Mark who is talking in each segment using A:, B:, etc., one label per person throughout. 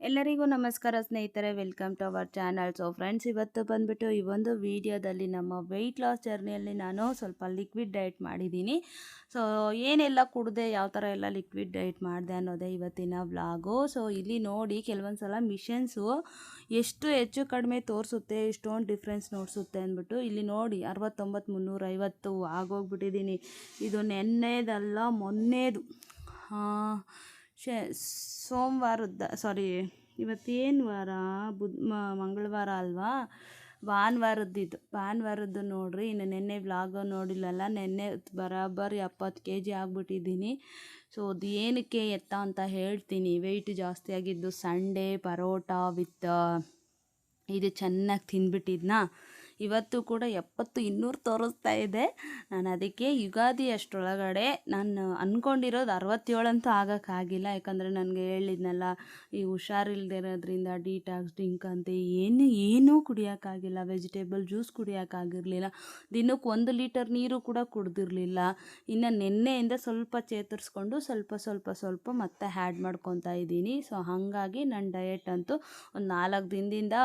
A: ಎಲ್ಲರಿಗೂ ನಮಸ್ಕಾರ ಸ್ನೇಹಿತರೆ welcome to our channel so friends ಇವತ್ತು ಬಂದುಬಿಟ್ಟು ಈ ಒಂದು ವಿಡಿಯೋದಲ್ಲಿ ನಮ್ಮ ವೆಯ್ಟ್ ಲಾಸ್ ಜರ್ನಿಯಲ್ಲಿ ನಾನು ಸ್ವಲ್ಪ ಲಿಕ್ವಿಡ್ ಡಯಟ್ ಮಾಡಿದ್ದೀನಿ. ಸೊ ಏನೆಲ್ಲ ಕುಡಿದೆ, ಯಾವ ಥರ ಎಲ್ಲ ಲಿಕ್ವಿಡ್ ಡಯಟ್ ಮಾಡಿದೆ ಅನ್ನೋದೇ ಇವತ್ತಿನ ವ್ಲಾಗು ಸೊ ಇಲ್ಲಿ ನೋಡಿ ಕೆಲವೊಂದು ಸಲ ಮಿಷನ್ಸು ಎಷ್ಟು ಹೆಚ್ಚು ಕಡಿಮೆ ತೋರಿಸುತ್ತೆ ಎಷ್ಟೊಂದು ಡಿಫ್ರೆನ್ಸ್ ನೋಡಿಸುತ್ತೆ ಅಂದ್ಬಿಟ್ಟು ಇಲ್ಲಿ ನೋಡಿ ಅರವತ್ತೊಂಬತ್ತು ಮುನ್ನೂರೈವತ್ತು ಆಗೋಗ್ಬಿಟ್ಟಿದ್ದೀನಿ. ಇದು ನೆನ್ನೆದಲ್ಲ ಮೊನ್ನೆದು. ಶೇ ಸೋಮವಾರದ ಸಾರಿ ಇವತ್ತೇನು ವಾರ? ಬುಧ ಮಂಗಳವಾರ ಅಲ್ವಾ? ಭಾನುವಾರದ್ದಿದ್ದು ಭಾನುವಾರದ್ದು ನೋಡಿರಿ, ಇನ್ನು ನೆನ್ನೆ ವ್ಲಾಗ ನೋಡಿಲ್ಲಲ್ಲ, ನೆನ್ನೆ ಬರಾಬರ್ ಎಪ್ಪತ್ತು ಕೆ ಜಿ ಆಗಿಬಿಟ್ಟಿದ್ದೀನಿ. ಸೊ ಅದು ಏನಕ್ಕೆ ಎತ್ತ ಅಂತ ಹೇಳ್ತೀನಿ. ವೆಯ್ಟ್ ಜಾಸ್ತಿ ಆಗಿದ್ದು ಸಂಡೇ ಪರೋಟ ವಿತ್ ಇದು ಚೆನ್ನಾಗಿ ತಿಂದ್ಬಿಟ್ಟಿದ್ನಾ? ಇವತ್ತು ಕೂಡ ಎಪ್ಪತ್ತು ಇನ್ನೂರು ತೋರಿಸ್ತಾ ಇದೆ. ನಾನು ಅದಕ್ಕೆ ಯುಗಾದಿ ಅಷ್ಟರೊಳಗಡೆ ನಾನು ಅಂದ್ಕೊಂಡಿರೋದು ಅರವತ್ತೇಳಂತೂ ಆಗೋಕ್ಕಾಗಿಲ್ಲ ಯಾಕಂದರೆ ನನಗೆ ಹೇಳಿದ್ನಲ್ಲ, ಈ ಹುಷಾರಿಲ್ದಿರೋದ್ರಿಂದ ಡೀಟಾಕ್ಸ್ ಡ್ರಿಂಕ್ ಅಂತ ಏನು, ಏನೂ ಕುಡಿಯೋಕ್ಕಾಗಿಲ್ಲ ವೆಜಿಟೇಬಲ್ ಜ್ಯೂಸ್ ಕುಡಿಯೋಕ್ಕಾಗಿರಲಿಲ್ಲ ದಿನಕ್ಕೆ ಒಂದು ಲೀಟರ್ ನೀರು ಕೂಡ ಕುಡ್ದಿರಲಿಲ್ಲ. ಇನ್ನು ನಿನ್ನೆಯಿಂದ ಸ್ವಲ್ಪ ಚೇತರಿಸ್ಕೊಂಡು ಸ್ವಲ್ಪ ಸ್ವಲ್ಪ ಸ್ವಲ್ಪ ಮತ್ತೆ ಹ್ಯಾಡ್ ಮಾಡ್ಕೊತಾ ಇದ್ದೀನಿ. ಸೊ ಹಾಗಾಗಿ ನನ್ನ ಡಯೆಟ್ ಅಂತೂ ಒಂದು ನಾಲ್ಕು ದಿನದಿಂದ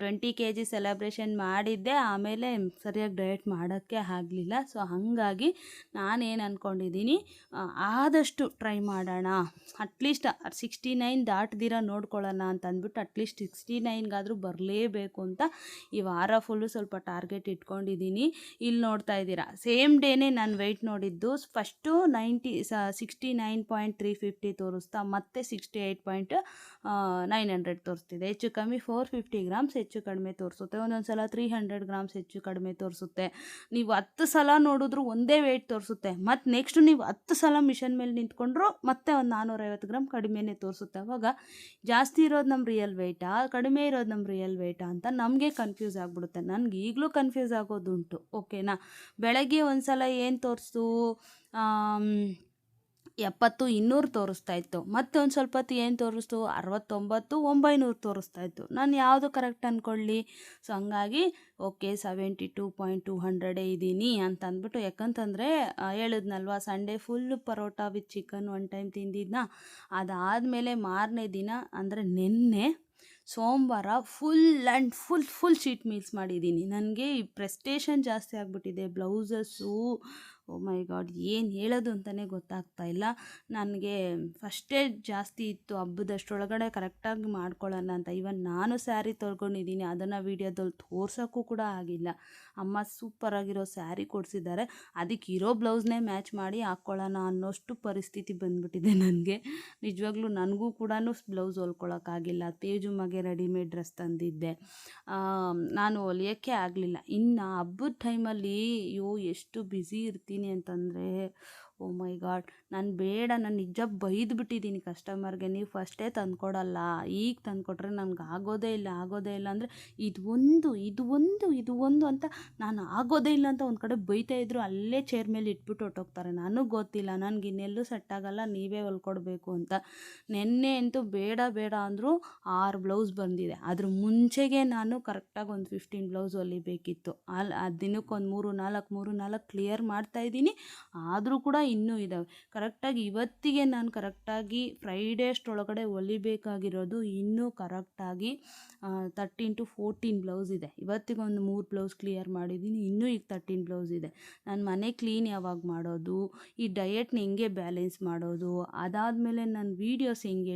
A: ಟ್ವೆಂಟಿ ಕೆ ಜಿ ಸೆಲೆಬ್ರೇಷನ್ ಮಾಡಿ ಮಾಡಿದ್ದೆ, ಆಮೇಲೆ ಸರಿಯಾಗಿ ಡಯಟ್ ಮಾಡೋಕ್ಕೆ ಆಗಲಿಲ್ಲ. ಸೊ ಹಾಗಾಗಿ ನಾನೇನು ಅಂದ್ಕೊಂಡಿದ್ದೀನಿ ಆದಷ್ಟು ಟ್ರೈ ಮಾಡೋಣ. ಅಟ್ಲೀಸ್ಟ್ ಸಿಕ್ಸ್ಟಿ ನೈನ್ ದಾಟ್ದಿರ ನೋಡ್ಕೊಳ್ಳೋಣ ಅಂತ ಅಂದ್ಬಿಟ್ಟು ಅಟ್ಲೀಸ್ಟ್ ಸಿಕ್ಸ್ಟಿ ನೈನ್ಗಾದರೂ ಬರಲೇಬೇಕು ಅಂತ ಈ ವಾರ ಫುಲ್ಲು ಸ್ವಲ್ಪ ಟಾರ್ಗೆಟ್ ಇಟ್ಕೊಂಡಿದ್ದೀನಿ. ಇಲ್ಲಿ ನೋಡ್ತಾ ಇದ್ದೀರಾ ಸೇಮ್ ಡೇನೇ ನಾನು ವೆಯ್ಟ್ ನೋಡಿದ್ದು first ninety sixty nine point three fifty ತೋರಿಸ್ತಾ, ಮತ್ತೆ sixty eight point nine hundred ತೋರಿಸ್ತಿದೆ. ಹೆಚ್ಚು ಕಮ್ಮಿ ಫೋರ್ ಫಿಫ್ಟಿ ಗ್ರಾಮ್ಸ್ ಹೆಚ್ಚು ಕಡಿಮೆ ತೋರಿಸುತ್ತೆ. ಒಂದೊಂದು ಸಲ ತ್ರೀ ಹಂಡ್ರೆಡ್ ಗ್ರಾಮ್ಸ್ ಹೆಚ್ಚು ಕಡಿಮೆ ತೋರಿಸುತ್ತೆ. ನೀವು ಹತ್ತು ಸಲ ನೋಡಿದ್ರು ಒಂದೇ ವೆಯ್ಟ್ ತೋರಿಸುತ್ತೆ. ಮತ್ತು ನೆಕ್ಸ್ಟ್ ನೀವು ಹತ್ತು ಸಲ ಮಿಷನ್ ಮೇಲೆ ನಿಂತ್ಕೊಂಡ್ರು ಮತ್ತೆ ಒಂದು ನಾನ್ನೂರೈವತ್ತು ಗ್ರಾಮ್ ಕಡಿಮೆನೇ ತೋರಿಸುತ್ತೆ. ಅವಾಗ ಜಾಸ್ತಿ ಇರೋದು ನಮ್ಮ ರಿಯಲ್ ವೆಯ್ಟಾ ಕಡಿಮೆ ಇರೋದು ನಮ್ಮ ರಿಯಲ್ ವೆಯ್ಟಾ ಅಂತ ನಮಗೆ ಕನ್ಫ್ಯೂಸ್ ಆಗಿಬಿಡುತ್ತೆ. ನನಗೆ ಈಗಲೂ ಕನ್ಫ್ಯೂಸ್ ಆಗೋದುಂಟು ಓಕೆನಾ ಬೆಳಗ್ಗೆ ಒಂದು ಸಲ ಏನು ತೋರಿಸ್ತು ಎಪ್ಪತ್ತು ಇನ್ನೂರು ತೋರಿಸ್ತಾ ಇತ್ತು. ಮತ್ತೆ ಒಂದು ಸ್ವಲ್ಪ ಹೊತ್ತು ಏನು ತೋರಿಸ್ತು? ಅರವತ್ತೊಂಬತ್ತು, ಒಂಬೈನೂರು ತೋರಿಸ್ತಾ ಇತ್ತು. ನಾನು ಯಾವುದು ಕರೆಕ್ಟ್ ಅಂದ್ಕೊಳ್ಳಿ ಸೊ ಹಂಗಾಗಿ okay seventy two point two ಹಂಡ್ರೆಡೇ ಇದ್ದೀನಿ ಅಂತ ಅಂದ್ಬಿಟ್ಟು ಯಾಕಂತಂದರೆ ಹೇಳಿದ್ನಲ್ವ Sunday full paratha with chicken one time ತಿಂದಿದ್ನ? ಅದಾದಮೇಲೆ ಮಾರನೇ ದಿನ, ಅಂದರೆ ನಿನ್ನೆ, ಸೋಮವಾರ full and full full cheat meals ಮಾಡಿದ್ದೀನಿ ನನಗೆ ಈ ಪ್ರೆಸ್ಟೇಷನ್ ಜಾಸ್ತಿ ಆಗಿಬಿಟ್ಟಿದೆ, ಬ್ಲೌಸಸ್ಸು ಓ ಮೈ ಗಾಡ್, ಏನು ಹೇಳೋದು ಅಂತಲೇ ಗೊತ್ತಾಗ್ತಾ ಇಲ್ಲ. ನನಗೆ ಫಸ್ಟೇ ಜಾಸ್ತಿ ಇತ್ತು ಹಬ್ಬದಷ್ಟರೊಳಗಡೆ ಕರೆಕ್ಟಾಗಿ ಮಾಡ್ಕೊಳ್ಳೋಣ ಅಂತ. ಇವನ್ ನಾನು ಸ್ಯಾರಿ ತೊಳ್ಕೊಂಡಿದ್ದೀನಿ, ಅದನ್ನು ವೀಡಿಯೋದಲ್ಲಿ ತೋರ್ಸೋಕ್ಕೂ ಕೂಡ ಆಗಿಲ್ಲ. ಅಮ್ಮ ಸೂಪರಾಗಿರೋ ಸ್ಯಾರಿ ಕೊಡಿಸಿದ್ದಾರೆ. ಅದಕ್ಕೆ ಇರೋ ಬ್ಲೌಸ್ನೇ ಮ್ಯಾಚ್ ಮಾಡಿ ಹಾಕ್ಕೊಳ್ಳೋಣ ಅನ್ನೋಷ್ಟು ಪರಿಸ್ಥಿತಿ ಬಂದ್ಬಿಟ್ಟಿದೆ ನನಗೆ. ನಿಜವಾಗ್ಲೂ ನನಗೂ ಕೂಡ ಬ್ಲೌಸ್ ಹೊಲ್ಕೊಳ್ಳೋಕ್ಕಾಗಿಲ್ಲ ತೇಜು ಮಗೆ ರೆಡಿಮೇಡ್ ಡ್ರೆಸ್ ತಂದಿದ್ದೆ. ನಾನು ಹೊಲಿಯೋಕ್ಕೆ ಆಗಲಿಲ್ಲ. ಇನ್ನು ಹಬ್ಬದ ಟೈಮಲ್ಲಿ ಅಯ್ಯೋ, ಎಷ್ಟು ಬ್ಯುಸಿ ಇರ್ತೀನಿ ಅಂತಂದರೆ ಓ ಮೈ ಗಾಡ್. ನಾನು ಬೇಡ, ನಾನು ನಿಜ ಬೈದು ಬಿಟ್ಟಿದ್ದೀನಿ ಕಸ್ಟಮರ್ಗೆ ನೀವು ಫಸ್ಟೇ ತಂದುಕೊಡಲ್ಲ. ಈಗ ತಂದುಕೊಟ್ರೆ ನನಗೆ ಆಗೋದೇ ಇಲ್ಲ ಆಗೋದೇ ಇಲ್ಲ ಅಂದರೆ ಇದು ಒಂದು ಇದು ಒಂದು ಇದು ಒಂದು ಅಂತ ನಾನು ಆಗೋದೇ ಇಲ್ಲ ಅಂತ ಒಂದು ಕಡೆ ಬೈತಾ ಇದ್ರು ಅಲ್ಲೇ ಚೇರ್ ಮೇಲೆ ಇಟ್ಬಿಟ್ಟು ಹೊಟ್ಟೋಗ್ತಾರೆ ನನಗೆ ಗೊತ್ತಿಲ್ಲ, ನನಗೆ ಇನ್ನೆಲ್ಲೂ ಸೆಟ್ ಆಗಲ್ಲ, ನೀವೇ ಹೊಲ್ಕೊಡ್ಬೇಕು ಅಂತ. ನೆನ್ನೆ ಅಂತೂ ಬೇಡ ಬೇಡ ಅಂದರೂ ಆರು ಬ್ಲೌಸ್ ಬಂದಿದೆ. ಅದ್ರ ಮುಂಚೆಗೆ ನಾನು ಕರೆಕ್ಟಾಗಿ ಒಂದು ಫಿಫ್ಟೀನ್ ಬ್ಲೌಸ್ ಹೊಲಿಬೇಕಿತ್ತು. ಅಲ್ಲಿ ಆ ದಿನಕ್ಕೊಂದು ಮೂರು ನಾಲ್ಕು ಮೂರು ನಾಲ್ಕು ಕ್ಲಿಯರ್ ಮಾಡ್ತಾ ಇದ್ದೀನಿ. ಆದರೂ ಕೂಡ ಇನ್ನೂ ಇದ್ದಾವೆ ಕರೆಕ್ಟಾಗಿ ಇವತ್ತಿಗೆ ನಾನು ಕರೆಕ್ಟಾಗಿ ಫ್ರೈಡೇ ಒಳಗಡೆ ಹೊಲಿಬೇಕಾಗಿರೋದು ಇನ್ನೂ ಕರೆಕ್ಟಾಗಿ ತರ್ಟೀನ್ ಟು ಫೋರ್ಟೀನ್ ಬ್ಲೌಸ್ ಇದೆ. ಇವತ್ತಿಗೆ ಒಂದು ಮೂರು ಬ್ಲೌಸ್ ಕ್ಲಿಯರ್ ಮಾಡಿದ್ದೀನಿ ಇನ್ನೂ ಈಗ ತರ್ಟೀನ್ ಬ್ಲೌಸ್ ಇದೆ. ನಾನು ಮನೆ ಕ್ಲೀನ್ ಯಾವಾಗ ಮಾಡೋದು, ಈ ಡಯೆಟ್ನ ಹೆಂಗೆ ಬ್ಯಾಲೆನ್ಸ್ ಮಾಡೋದು, ಅದಾದಮೇಲೆ ನಾನು ವೀಡಿಯೋಸ್ ಹೆಂಗೆ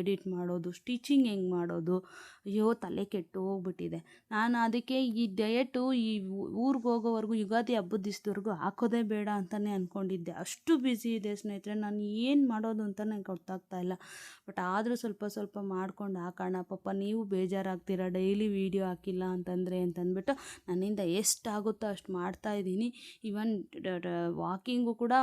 A: ಎಡಿಟ್ ಮಾಡೋದು ಸ್ಟಿಚಿಂಗ್ ಹೆಂಗೆ ಮಾಡೋದು, ಅಯ್ಯೋ ತಲೆ ಕೆಟ್ಟು ಹೋಗ್ಬಿಟ್ಟಿದೆ. ನಾನು ಅದಕ್ಕೆ ಈ ಡಯೆಟು ಈ ಊರಿಗೆ ಹೋಗೋವರೆಗೂ, ಯುಗಾದಿ ಹಬ್ಬದ ದಿವಸದವರೆಗೂ ಹಾಕೋದೇ ಬೇಡ ಅಂತಲೇ ಅಂದ್ಕೊಂಡಿದ್ದೆ ಅಷ್ಟು ಬ್ಯುಸಿ ಇದೆ ಸ್ನೇಹಿತರೆ, ನಾನು ಏನು ಮಾಡೋದು ಅಂತ ನನಗೆ ಗೊತ್ತಾಗ್ತಾ ಇಲ್ಲ. ಬಟ್ ಆದರೂ ಸ್ವಲ್ಪ ಸ್ವಲ್ಪ ಮಾಡ್ಕೊಂಡು ಹಾಕೋಣ ಪಾಪ ನೀವು ಬೇಜಾರಾಗ್ತೀರ, ಡೈಲಿ ವೀಡಿಯೋ ಹಾಕಿಲ್ಲ ಅಂತಂದರೆ ಅಂತಂದ್ಬಿಟ್ಟು ನನ್ನಿಂದ ಎಷ್ಟಾಗುತ್ತೋ ಅಷ್ಟು ಮಾಡ್ತಾ ಇದ್ದೀನಿ. ಇವನ್ ವಾಕಿಂಗು ಕೂಡ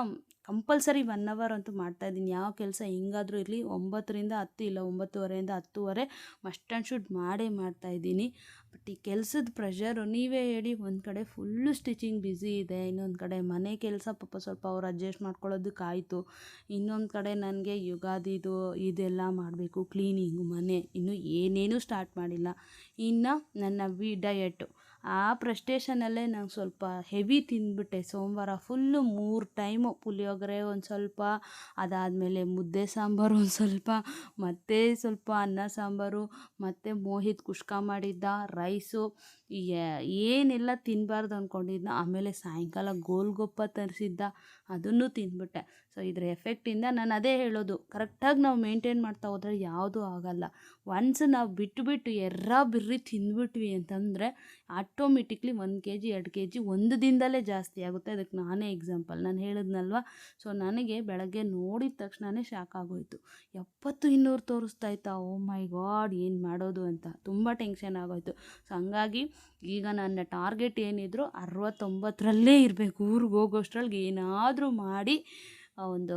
A: ಕಂಪಲ್ಸರಿ ಒನ್ ಅವರ್ ಅಂತೂ ಮಾಡ್ತಾಯಿದ್ದೀನಿ ಯಾವ ಕೆಲಸ ಹೆಂಗಾದರೂ ಇರಲಿ, ಒಂಬತ್ತರಿಂದ ಹತ್ತು ಇಲ್ಲ ಒಂಬತ್ತುವರೆಯಿಂದ ಹತ್ತುವರೆ ಮಸ್ಟ್ ಆ್ಯಂಡ್ ಶುಡ್ ಮಾಡೇ ಮಾಡ್ತಾಯಿದ್ದೀನಿ ಬಟ್ ಈ ಕೆಲಸದ ಪ್ರೆಷರು ನೀವೇ ಹೇಳಿ, ಒಂದು ಕಡೆ ಫುಲ್ಲು ಸ್ಟಿಚಿಂಗ್ ಬ್ಯುಸಿ ಇದೆ, ಇನ್ನೊಂದು ಕಡೆ ಮನೆ ಕೆಲಸ ಪಾಪ ಸ್ವಲ್ಪ ಅವ್ರು ಅಡ್ಜಸ್ಟ್ ಮಾಡ್ಕೊಳ್ಳೋದಕ್ಕಾಯಿತು ಇನ್ನೊಂದು ಕಡೆ ನನಗೆ ಯುಗಾದಿದು ಇದೆಲ್ಲ ಮಾಡಬೇಕು ಕ್ಲೀನಿಂಗು ಮನೆ, ಇನ್ನೂ ಏನೇನೂ ಸ್ಟಾರ್ಟ್ ಮಾಡಿಲ್ಲ. ಇನ್ನು ನನ್ನ ವಿ ಡಯಟು ಆ ಪ್ರಸ್ಟೇಷನಲ್ಲೇ ನಂಗೆ ಸ್ವಲ್ಪ ಹೆವಿ ತಿಂದ್ಬಿಟ್ಟೆ. ಸೋಮವಾರ ಫುಲ್ಲು ಮೂರು ಟೈಮು ಪುಳಿಯೋಗರೆ ಒಂದು ಸ್ವಲ್ಪ, ಅದಾದಮೇಲೆ ಮುದ್ದೆ ಸಾಂಬಾರು ಒಂದು ಸ್ವಲ್ಪ, ಮತ್ತು ಸ್ವಲ್ಪ ಅನ್ನ ಸಾಂಬಾರು, ಮತ್ತು ಮೋಹಿತ್ ಕುಷ್ಕ ಮಾಡಿದ್ದ ರೈಸು ಏನೆಲ್ಲ ತಿನ್ನಬಾರ್ದು ಅಂದ್ಕೊಂಡಿದ್ನೋ ಆಮೇಲೆ ಸಾಯಂಕಾಲ ಗೋಲ್ಗೊಪ್ಪ ತರಿಸಿದ್ದ, ಅದನ್ನು ತಿಂದ್ಬಿಟ್ಟೆ. ಸೊ ಇದರ ಎಫೆಕ್ಟಿಂದ ನಾನು ಅದೇ ಹೇಳೋದು, ಕರೆಕ್ಟಾಗಿ ನಾವು ಮೇಂಟೈನ್ ಮಾಡ್ತಾ ಹೋದರೆ ಯಾವುದೂ ಆಗಲ್ಲ. ಒನ್ಸ್ ನಾವು ಬಿಟ್ಟುಬಿಟ್ಟು ಬಿಟ್ಟು ಎರ್ರ ಬಿರ್ರಿ ತಿಂದ್ಬಿಟ್ವಿ ಅಂತಂದರೆ ಆಟೋಮೆಟಿಕ್ಲಿ ಒಂದು ಕೆ ಜಿ ಎರಡು ಕೆ ಜಿ ಒಂದು ದಿನದಲ್ಲೇ ಜಾಸ್ತಿ ಆಗುತ್ತೆ. ಅದಕ್ಕೆ ನಾನೇ ಎಕ್ಸಾಂಪಲ್ ನಾನು ಹೇಳಿದ್ನಲ್ವ? ಸೊ ನನಗೆ ಬೆಳಗ್ಗೆ ನೋಡಿದ ತಕ್ಷಣವೇ ಶಾಕ್ ಆಗೋಯ್ತು. ಎಪ್ಪತ್ತು ಇನ್ನೂರು ತೋರಿಸ್ತಾ ಇತ್ತಾ. ಓ ಮೈ ಗಾಡ್ ಏನು ಮಾಡೋದು ಅಂತ. ತುಂಬ ಟೆನ್ಷನ್ ಆಗೋಯ್ತು. ಸೊ ಹಂಗಾಗಿ ಈಗ ನನ್ನ ಟಾರ್ಗೆಟ್ ಏನಿದ್ರು ಅರವತ್ತೊಂಬತ್ತರಲ್ಲೇ ಇರಬೇಕು. ಊರಿಗೆ ಹೋಗೋಷ್ಟ್ರೊಳಗೆ ಏನಾದರೂ ಮಾಡಿ ಒಂದು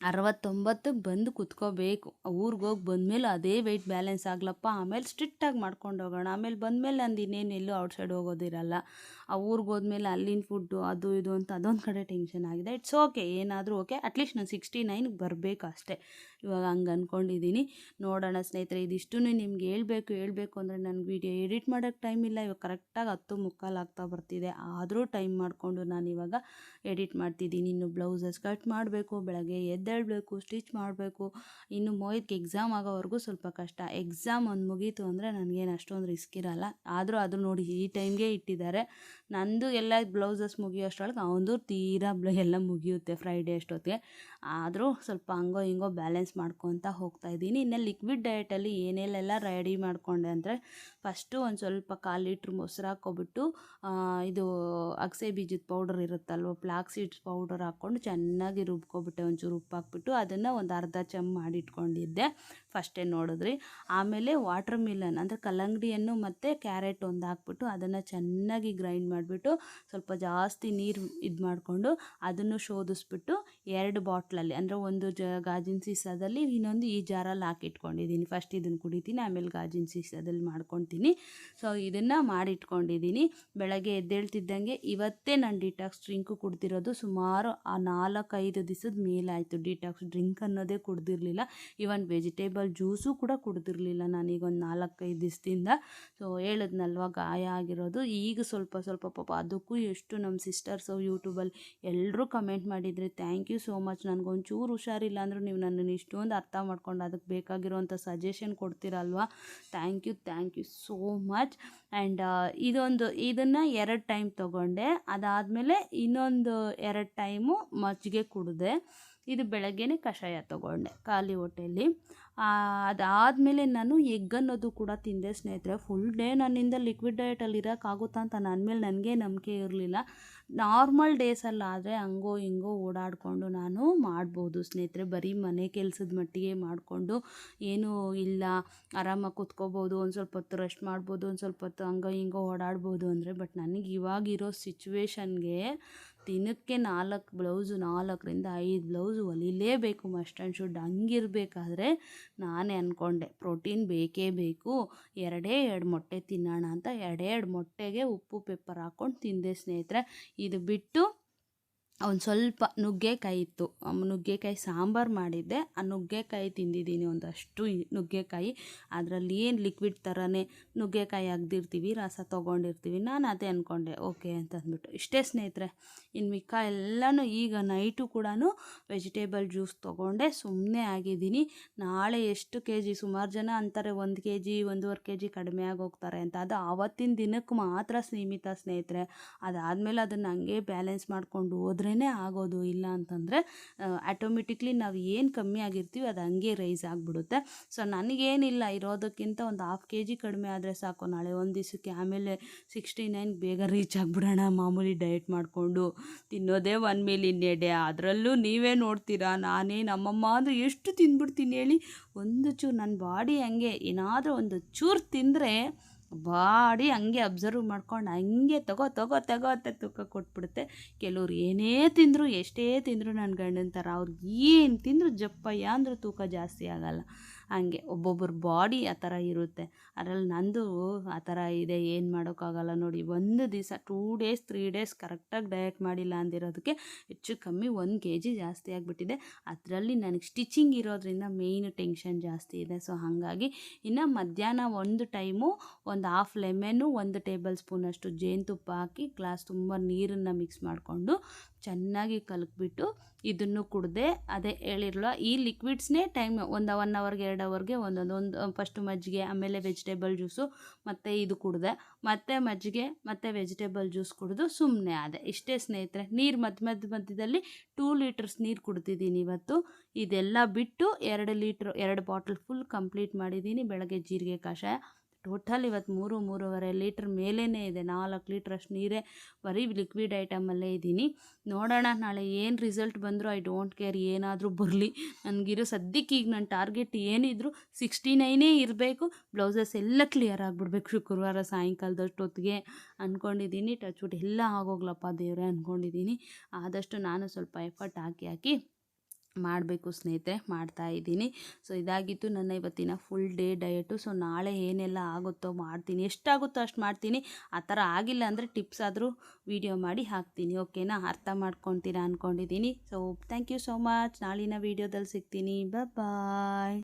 A: ಅರವತ್ತೊಂಬತ್ತಕ್ಕೆ ಬಂದು ಕುತ್ಕೋಬೇಕು. ಊರಿಗೆ ಹೋಗಿ ಬಂದಮೇಲೆ ಅದೇ ವೆಯ್ಟ್ ಬ್ಯಾಲೆನ್ಸ್ ಆಗ್ಲಪ್ಪ. ಆಮೇಲೆ ಸ್ಟ್ರಿಕ್ಟಾಗಿ ಮಾಡ್ಕೊಂಡು ಹೋಗೋಣ. ಆಮೇಲೆ ಬಂದಮೇಲೆ ನಂದು ಇನ್ನೇನು ಎಲ್ಲೂ ಔಟ್ಸೈಡ್ ಹೋಗೋದಿರಲ್ಲ. ಆ ಊರಿಗೆ ಹೋದ್ಮೇಲೆ ಅಲ್ಲಿನ ಫುಡ್ಡು ಅದು ಇದು ಅಂತ ಅದೊಂದು ಕಡೆ ಟೆನ್ಷನ್ ಆಗಿದೆ. ಇಟ್ಸ್ ಓಕೆ ಏನಾದರೂ ಓಕೆ ಅಟ್ಲೀಸ್ಟ್ ನಾನು ಸಿಕ್ಸ್ಟಿ ನೈನ್ಗೆ ಬರಬೇಕು ಅಷ್ಟೇ. ಇವಾಗ ಹಂಗೆ ಅಂದ್ಕೊಂಡಿದ್ದೀನಿ ನೋಡೋಣ ಸ್ನೇಹಿತರೆ ಇದಿಷ್ಟು ನಿಮ್ಗೆ ಹೇಳ್ಬೇಕು. ಹೇಳ್ಬೇಕು ಅಂದರೆ ನನಗೆ ವೀಡಿಯೋ ಎಡಿಟ್ ಮಾಡೋಕ್ಕೆ ಟೈಮ್ ಇಲ್ಲ. ಇವಾಗ ಕರೆಕ್ಟಾಗಿ ಹತ್ತು ಮುಕ್ಕಾಲು ಆಗ್ತಾ ಬರ್ತಿದೆ. ಆದರೂ ಟೈಮ್ ಮಾಡಿಕೊಂಡು ನಾನು ಇವಾಗ ಎಡಿಟ್ ಮಾಡ್ತಿದ್ದೀನಿ ಇನ್ನು ಬ್ಲೌಸಸ್ ಕಟ್ ಮಾಡಬೇಕು. ಬೆಳಗ್ಗೆ ಎದ್ದೇಳಬೇಕು ಸ್ಟಿಚ್ ಮಾಡಬೇಕು, ಇನ್ನು ಮೋಹಿತ್ಗೆ ಎಕ್ಸಾಮ್ ಆಗೋವರೆಗೂ ಸ್ವಲ್ಪ ಕಷ್ಟ. ಎಕ್ಸಾಮ್ ಒಂದು ಮುಗೀತು ಅಂದರೆ ನನಗೇನು ಅಷ್ಟೊಂದು ರಿಸ್ಕ್ ಇರಲ್ಲ. ಆದರೂ ಅದು ನೋಡಿ ಈ ಟೈಮ್ಗೆ ಇಟ್ಟಿದ್ದಾರೆ. ನಂದು ಎಲ್ಲ ಬ್ಲೌಸಸ್ ಮುಗಿಯೋಷ್ಟ್ರೊಳಗೆ ಅವನದು ತೀರಾ ಎಲ್ಲ ಮುಗಿಯುತ್ತೆ ಫ್ರೈಡೇ ಅಷ್ಟೊತ್ತಿಗೆ. ಆದರೂ ಸ್ವಲ್ಪ ಹಂಗೋ ಹಿಂಗೋ ಬ್ಯಾಲೆನ್ಸ್ ಮಾಡ್ಕೊತ ಹೋಗ್ತಾ ಇದ್ದೀನಿ. ಇನ್ನು ಲಿಕ್ವಿಡ್ ಡಯಟಲ್ಲಿ ಏನೇನೆಲ್ಲ ರೆಡಿ ಮಾಡಿಕೊಂಡೆ ಅಂದರೆ ಫಸ್ಟು ಒಂದು ಸ್ವಲ್ಪ ಕಾಲು ಲೀಟ್ರ್ ಮೊಸರು ಹಾಕ್ಕೊಬಿಟ್ಟು ಇದು ಅಗಸೆ ಬೀಜದ ಪೌಡರ್ ಇರುತ್ತಲ್ವ ಫ್ಲಾಕ್ ಸೀಡ್ಸ್ ಪೌಡರ್ ಹಾಕ್ಕೊಂಡು ಚೆನ್ನಾಗಿ ರುಬ್ಕೊಬಿಟ್ಟೆ. ಒಂಚೂರು ಉಪ್ಪು ಹಾಕ್ಬಿಟ್ಟು ಅದನ್ನು ಒಂದು ಅರ್ಧ ಚಮ್ ಮಾಡಿಟ್ಕೊಂಡಿದ್ದೆ ಫಸ್ಟೇ ನೋಡಿದ್ರಿ. ಆಮೇಲೆ ವಾಟರ್ ಮಿಲನ್ ಅಂದರೆ ಕಲ್ಲಂಗಡಿಯನ್ನು ಮತ್ತು ಕ್ಯಾರೆಟ್ ಒಂದು ಹಾಕ್ಬಿಟ್ಟು ಅದನ್ನು ಚೆನ್ನಾಗಿ ಗ್ರೈಂಡ್ ಮಾಡಿಬಿಟ್ಟು ಸ್ವಲ್ಪ ಜಾಸ್ತಿ ನೀರು ಇದು ಮಾಡಿಕೊಂಡು ಅದನ್ನು ಶೋಧಿಸ್ಬಿಟ್ಟು ಎರಡು ಬಾಟ್ಲಲ್ಲಿ ಅಂದರೆ ಒಂದು ಜ ಗಾಜಿನ ಸೀಸದಲ್ಲಿ ಇನ್ನೊಂದು ಈ ಜಾರಲ್ಲಿ ಹಾಕಿಟ್ಕೊಂಡಿದ್ದೀನಿ. ಫಸ್ಟ್ ಇದನ್ನು ಕುಡಿತೀನಿ, ಆಮೇಲೆ ಗಾಜಿನ ಸೀಸದಲ್ಲಿ ಮಾಡ್ಕೊತೀನಿ. ಸೊ ಇದನ್ನು ಮಾಡಿಟ್ಕೊಂಡಿದ್ದೀನಿ. ಬೆಳಗ್ಗೆ ಎದ್ದೇಳ್ತಿದ್ದಂಗೆ ಇವತ್ತೇ ನಾನು ಡಿಟಾಕ್ಸ್ ಡ್ರಿಂಕು ಕುಡ್ದಿರೋದು ಸುಮಾರು ಆ ನಾಲ್ಕೈದು ದಿವಸದ ಮೇಲಾಯಿತು. ಡಿಟಾಕ್ಸ್ ಡ್ರಿಂಕ್ ಅನ್ನೋದೇ ಕುಡ್ದಿರಲಿಲ್ಲ. ಇವನ್ ವೆಜಿಟೇಬಲ್ ಜ್ಯೂಸು ಕೂಡ ಕುಡ್ದಿರಲಿಲ್ಲ ನಾನೀಗ ಒಂದು ನಾಲ್ಕೈದು ದಿವಸದಿಂದ. ಸೊ ಹೇಳಿದ್ನಲ್ವ, ಗಾಯ ಆಗಿರೋದು. ಈಗ ಸ್ವಲ್ಪ ಸ್ವಲ್ಪ ಪಾಪ ಅದಕ್ಕೂ ಎಷ್ಟು ನಮ್ಮ ಸಿಸ್ಟರ್ಸು, ಯೂಟ್ಯೂಬಲ್ಲಿ ಎಲ್ಲರೂ ಕಮೆಂಟ್ ಮಾಡಿದರೆ, ಥ್ಯಾಂಕ್ ಯು ಸೋ ಮಚ್, ನನಗೊಂಚೂರು ಹುಷಾರಿಲ್ಲ ಅಂದರೂ ನೀವು ನನ್ನನ್ನು ಇಷ್ಟೊಂದು ಅರ್ಥ ಮಾಡ್ಕೊಂಡು ಅದಕ್ಕೆ ಬೇಕಾಗಿರೋಂಥ suggestion ಕೊಡ್ತೀರಲ್ವ? Thank you thank you so much. And ಇದೊಂದು, ಇದನ್ನು ಎರಡು ಟೈಮ್ ತೊಗೊಂಡೆ. ಅದಾದಮೇಲೆ ಇನ್ನೊಂದು ಎರಡು ಟೈಮು ಮಜ್ಜಿಗೆ ಕುಡಿದೆ. ಇದು ಬೆಳಗ್ಗೆನೇ ಕಷಾಯ ತೊಗೊಂಡೆ ಖಾಲಿ ಹೊಟ್ಟೆಯಲ್ಲಿ. ಅದಾದಮೇಲೆ ನಾನು ಎಗ್ ಅನ್ನೋದು ಕೂಡ ತಿಂದೆ ಸ್ನೇಹಿತರೆ. ಫುಲ್ ಡೇ ನನ್ನಿಂದ ಲಿಕ್ವಿಡ್ ಡಯಟಲ್ಲಿ ಇರೋಕ್ಕಾಗುತ್ತಾ ಅಂತ ನನ್ನ ಮೇಲೆ ನನಗೆ ನಂಬಿಕೆ ಇರಲಿಲ್ಲ. ನಾರ್ಮಲ್ ಡೇಸಲ್ಲಾದರೆ ಹಂಗೋ ಹಿಂಗೋ ಓಡಾಡಿಕೊಂಡು ನಾನು ಮಾಡ್ಬೋದು ಸ್ನೇಹಿತರೆ. ಬರೀ ಮನೆ ಕೆಲಸದ ಮಟ್ಟಿಗೆ ಮಾಡಿಕೊಂಡು ಏನೂ ಇಲ್ಲ. ಆರಾಮಾಗಿ ಕುತ್ಕೋಬೋದು, ಒಂದು ಸ್ವಲ್ಪ ಹೊತ್ತು ರೆಸ್ಟ್ ಮಾಡ್ಬೋದು, ಒಂದು ಸ್ವಲ್ಪ ಹೊತ್ತು ಹಂಗೋ ಹಿಂಗೋ ಓಡಾಡ್ಬೋದು ಅಂದರೆ ಬಟ್ ನನಗೆ ಇವಾಗಿರೋ ಸಿಚುವೇಶನ್ಗೆ ದಿನಕ್ಕೆ ನಾಲ್ಕು ಬ್ಲೌಸು, ನಾಲ್ಕರಿಂದ ಐದು ಬ್ಲೌಸು ಹೊಲಿಲೇಬೇಕು, ಮಸ್ಟ್ ಆ್ಯಂಡ್ ಶುಡ್ ಹಂಗಿರಬೇಕಾದ್ರೆ ನಾನೇ ಅಂದ್ಕೊಂಡೆ ಪ್ರೋಟೀನ್ ಬೇಕೇ ಬೇಕು, ಎರಡೇ ಎರಡು ಮೊಟ್ಟೆ ತಿನ್ನೋಣ ಅಂತ ಎರಡೇ ಎರಡು ಮೊಟ್ಟೆಗೆ ಉಪ್ಪು, ಪೆಪ್ಪರ್ ಹಾಕ್ಕೊಂಡು ತಿಂದೆ ಸ್ನೇಹಿತರೆ. ಇದು ಬಿಟ್ಟು ಒಂದು ಸ್ವಲ್ಪ ನುಗ್ಗೆಕಾಯಿ ಇತ್ತು. ನುಗ್ಗೆಕಾಯಿ ಸಾಂಬಾರು ಮಾಡಿದ್ದೆ. ಆ ನುಗ್ಗೆಕಾಯಿ ತಿಂದಿದ್ದೀನಿ ಒಂದಷ್ಟು ನುಗ್ಗೆಕಾಯಿ. ಅದರಲ್ಲಿ ಏನು ಲಿಕ್ವಿಡ್ ಥರನೇ ನುಗ್ಗೆಕಾಯಿ ಅಗ್ದಿರ್ತೀವಿ ರಸ ತೊಗೊಂಡಿರ್ತೀವಿ, ನಾನು ಅದೇ ಅಂದ್ಕೊಂಡೆ ಓಕೆ ಅಂತ ಅಂದ್ಬಿಟ್ಟು ಇಷ್ಟೇ ಸ್ನೇಹಿತರೆ ಇನ್ನು ಮಿಕ್ಕ ಎಲ್ಲನೂ ಈಗ ನೈಟು ಕೂಡ ವೆಜಿಟೇಬಲ್ ಜ್ಯೂಸ್ ತೊಗೊಂಡೆ. ಸುಮ್ಮನೆ ಆಗಿದ್ದೀನಿ. ನಾಳೆ ಎಷ್ಟು ಕೆ ಜಿ ಸುಮಾರು ಜನ ಅಂತಾರೆ ಒಂದು ಕೆ ಜಿ ಒಂದೂವರೆ ಕೆ ಜಿ ಕಡಿಮೆ ಆಗೋಗ್ತಾರೆ ಅಂತ. ಅದು ಆವತ್ತಿನ ದಿನಕ್ಕೆ ಮಾತ್ರ ಸೀಮಿತ ಸ್ನೇಹಿತರೆ. ಅದಾದಮೇಲೆ ಅದನ್ನು ಹಂಗೆ ಬ್ಯಾಲೆನ್ಸ್ ಮಾಡಿಕೊಂಡು ಹೋದ್ರೆ ಆಗೋದು ಇಲ್ಲ ಅಂತಂದರೆ ಆಟೋಮೆಟಿಕ್ಲಿ ನಾವು ಏನು ಕಮ್ಮಿ ಆಗಿರ್ತೀವಿ ಅದು ಹಂಗೆ ರೈಸ್ ಆಗಿಬಿಡುತ್ತೆ. ಸೊ ನನಗೇನಿಲ್ಲ ಇರೋದಕ್ಕಿಂತ ಒಂದು ಹಾಫ್ ಕೆ ಜಿ ಕಡಿಮೆ ಆದರೆ ಸಾಕು. ನಾಳೆ ಒಂದು ದಿವಸಕ್ಕೆ ಆಮೇಲೆ ಸಿಕ್ಸ್ಟಿ ನೈನ್ ಬೇಗ ರೀಚ್ ಆಗಿಬಿಡೋಣ. ಮಾಮೂಲಿ ಡಯಟ್ ಮಾಡಿಕೊಂಡು ತಿನ್ನೋದೇ ಒನ್ ಮೀಲ್ ಡೇ ಅದರಲ್ಲೂ ನೀವೇ ನೋಡ್ತೀರಾ? ನಾನೇ ನಮ್ಮಮ್ಮ ಅಂದರೆ ಎಷ್ಟು ತಿಂದ್ಬಿಡ್ತೀನಿ ಹೇಳಿ. ಒಂದು ಚೂರು ನನ್ನ ಬಾಡಿ ಹಂಗೆ ಏನಾದರೂ ಒಂದು ಚೂರು ತಿಂದರೆ ಬಾಡಿ ಹಂಗೆ ಅಬ್ಸರ್ವ್ ಮಾಡ್ಕೊಂಡು ಹಂಗೆ ತಗೋ ತಗೋ ತಗೋ ಅಂತ ತೂಕ ಕೊಟ್ಬಿಡುತ್ತೆ. ಕೆಲವ್ರು ಏನೇ ತಿಂದರೂ, ಎಷ್ಟೇ ತಿಂದರೂ ನನ್ನ ಗಂಡನ ಥರ ಅವ್ರಿಗೆ ಏನು ತಿಂದರೂ ಜಪ್ಪಯ್ಯ ಅಂದರೂ ತೂಕ ಜಾಸ್ತಿ ಆಗಲ್ಲ. ಹಂಗೆ ಒಬ್ಬೊಬ್ಬರ ಬಾಡಿ ಆ ಥರ ಇರುತ್ತೆ. ಅದರಲ್ಲಿ ನಂದು ಆ ಥರ ಇದೆ, ಏನು ಮಾಡೋಕ್ಕಾಗಲ್ಲ ನೋಡಿ. ಒಂದು ದಿವಸ, ಟೂ ಡೇಸ್, ತ್ರೀ ಡೇಸ್ ಕರೆಕ್ಟಾಗಿ ಡಯಟ್ ಮಾಡಿಲ್ಲ ಅಂದಿರೋದಕ್ಕೆ ಹೆಚ್ಚು ಕಮ್ಮಿ ಒಂದು ಕೆ ಜಿ ಜಾಸ್ತಿ ಆಗಿಬಿಟ್ಟಿದೆ. ಅದರಲ್ಲಿ ನನಗೆ ಸ್ಟಿಚಿಂಗ್ ಇರೋದ್ರಿಂದ ಮೇಯ್ನ್ ಟೆನ್ಷನ್ ಜಾಸ್ತಿ ಇದೆ. ಸೊ, ಹಾಗಾಗಿ ಇನ್ನು ಮಧ್ಯಾಹ್ನ ಒಂದು ಟೈಮು ಒಂದು ಹಾಫ್ ಲೆಮೆನು, ಒಂದು ಟೇಬಲ್ ಸ್ಪೂನಷ್ಟು ಜೇನುತುಪ್ಪ ಹಾಕಿ ಗ್ಲಾಸ್ ತುಂಬ ನೀರನ್ನು ಮಿಕ್ಸ್ ಮಾಡಿಕೊಂಡು ಚೆನ್ನಾಗಿ ಕಲಕ್ಬಿಟ್ಟು ಇದನ್ನು ಕುಡ್ದೆ ಅದೇ ಹೇಳಿರಲ್ಲ ಈ ಲಿಕ್ವಿಡ್ಸ್ನೇ ಟೈಮ್ ಒಂದು ಒನ್ ಅವರ್ಗೆ ಎರಡು ಅವರ್ಗೆ ಒಂದೊಂದು, ಒಂದು ಫಸ್ಟು ಮಜ್ಜಿಗೆ, ಆಮೇಲೆ ವೆಜಿಟೇಬಲ್ ಜ್ಯೂಸು ಮತ್ತು ಇದು ಕುಡಿದೆ. ಮತ್ತೆ ಮಜ್ಜಿಗೆ, ಮತ್ತು ವೆಜಿಟೇಬಲ್ ಜ್ಯೂಸ್ ಕುಡಿದು ಸುಮ್ಮನೆ ಆದೆ. ಇಷ್ಟೇ ಸ್ನೇಹಿತರೆ, ನೀರು ಮಧ್ಯ ಮಧ್ಯ ಮಧ್ಯದಲ್ಲಿ ಟೂ ಲೀಟರ್ಸ್ ನೀರು ಕುಡ್ತಿದ್ದೀನಿ ಇವತ್ತು. ಇದೆಲ್ಲ ಬಿಟ್ಟು ಎರಡು ಲೀಟ್ರ್ ಎರಡು ಬಾಟಲ್ ಫುಲ್ ಕಂಪ್ಲೀಟ್ ಮಾಡಿದ್ದೀನಿ ಬೆಳಗ್ಗೆ ಜೀರಿಗೆ ಕಷಾಯ. ಟೋಟಲ್ ಇವತ್ತು ಮೂರು, ಮೂರುವರೆ ಲೀಟ್ರ್ ಮೇಲೇ ಇದೆ. ನಾಲ್ಕು ಲೀಟ್ರ್ ಅಷ್ಟು ನೀರೇ ಬರೀ ಲಿಕ್ವಿಡ್ ಐಟಮಲ್ಲೇ ಇದ್ದೀನಿ. ನೋಡೋಣ ನಾಳೆ ಏನು ರಿಸಲ್ಟ್ ಬಂದರೂ ಐ ಡೋಂಟ್ ಕೇರ್ ಏನಾದರೂ ಬರಲಿ. ನನಗಿರೋ ಸದ್ಯಕ್ಕೆ ಈಗ ನನ್ನ ಟಾರ್ಗೆಟ್ ಏನಿದ್ರು ಸಿಕ್ಸ್ಟಿ ನೈನೇ ಇರಬೇಕು. ಬ್ಲೌಸಸ್ ಎಲ್ಲ ಕ್ಲಿಯರ್ ಆಗಿಬಿಡ್ಬೇಕು ಶುಕ್ರವಾರ ಸಾಯಂಕಾಲದಷ್ಟೊತ್ತಿಗೆ ಅಂದ್ಕೊಂಡಿದ್ದೀನಿ ಟಚ್ವುಡ್ ಎಲ್ಲ ಆಗೋಗ್ಲಪ್ಪ ದೇವರೇ ಅಂದ್ಕೊಂಡಿದ್ದೀನಿ ಆದಷ್ಟು ನಾನು ಸ್ವಲ್ಪ ಎಫರ್ಟ್ ಹಾಕಿ ಹಾಕಿ ಮಾಡಬೇಕು ಸ್ನೇಹಿತರೆ, ಮಾಡ್ತಾ ಇದ್ದೀನಿ. ಸೊ ಇದಾಗಿತ್ತು ನನ್ನ ಇವತ್ತಿನ ಫುಲ್ ಡೇ ಡಯಟು ಸೊ ನಾಳೆ ಏನೆಲ್ಲ ಆಗುತ್ತೋ ಮಾಡ್ತೀನಿ. ಎಷ್ಟಾಗುತ್ತೋ ಅಷ್ಟು ಮಾಡ್ತೀನಿ. ಆ ಥರ ಆಗಿಲ್ಲ ಅಂದರೆ ಟಿಪ್ಸ್ ಆದರೂ ವೀಡಿಯೋ ಮಾಡಿ ಹಾಕ್ತೀನಿ. ಓಕೆನಾ ಅರ್ಥ ಮಾಡ್ಕೊತೀರಾ ಅಂದ್ಕೊಂಡಿದ್ದೀನಿ so thank you so much ನಾಳಿನ ವೀಡಿಯೋದಲ್ಲಿ ಸಿಗ್ತೀನಿ. ಬಾಯ್